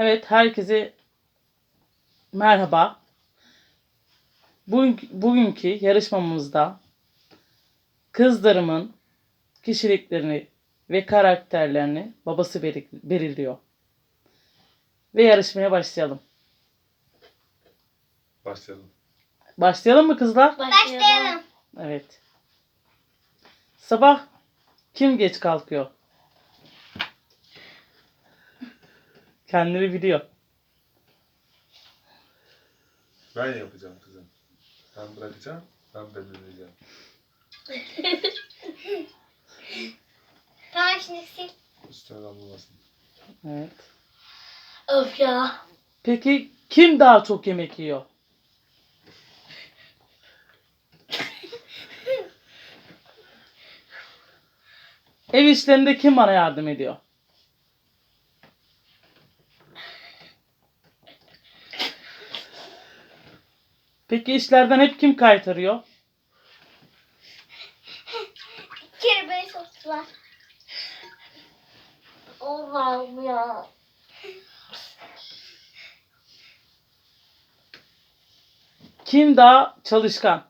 Evet, herkese merhaba. Bugün, bugünkü yarışmamızda kızlarımın kişiliklerini ve karakterlerini babası beli- belirliyor. Ve yarışmaya başlayalım. Başlayalım. Başlayalım mı kızlar? Başlayalım. Evet. Sabah kim geç kalkıyor? Kendini biliyor. Ben yapacağım kızım. Ben bırakacağım, ben belirleyeceğim. Tamam şimdi sil. Üstüne damlamasın. Evet. Of ya. Peki kim daha çok yemek yiyor? Ev işlerinde kim bana yardım ediyor? Peki işlerden hep kim kaytarıyor? Bir kere soktular. Allah'ım ya. Kim daha çalışkan?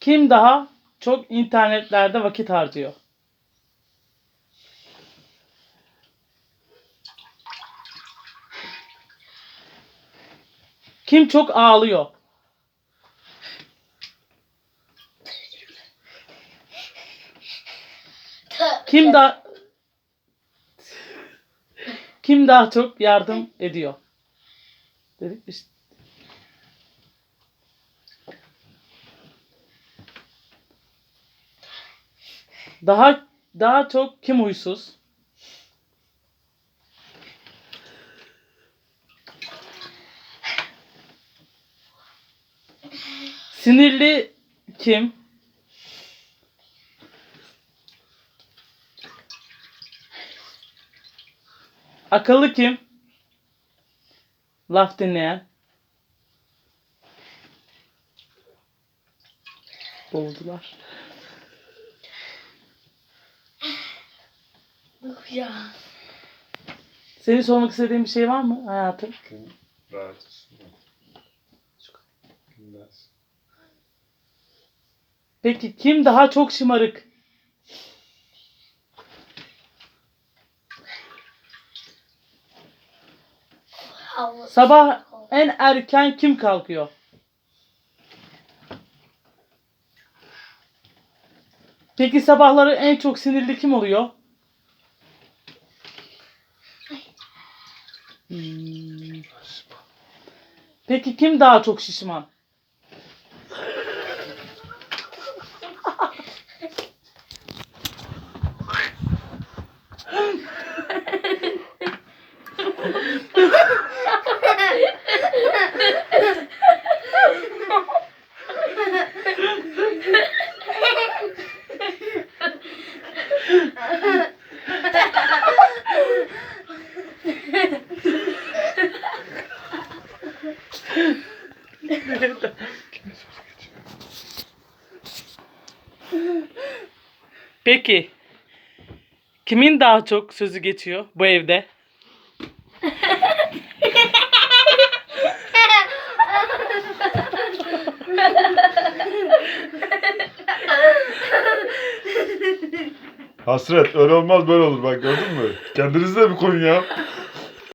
Kim daha çok internetlerde vakit harcıyor? Kim çok ağlıyor? Kim daha Kim daha çok yardım ediyor? Dedik işte. Daha daha çok kim huysuz? Sinirli kim? Akıllı kim? Laf dinleyen. Boğuldular. Of ya. Senin sormak istediğin bir şey var mı hayatım? Kim rahat olsun. Kim rahat. Peki kim daha çok şımarık? Sabah en erken kim kalkıyor? Peki sabahları en çok sinirli kim oluyor? Hmm. Peki kim daha çok şişman? Peki kimin daha çok sözü geçiyor bu evde? Hasret öyle olmaz böyle olur bak gördün mü? Kendinize de bir koyun ya.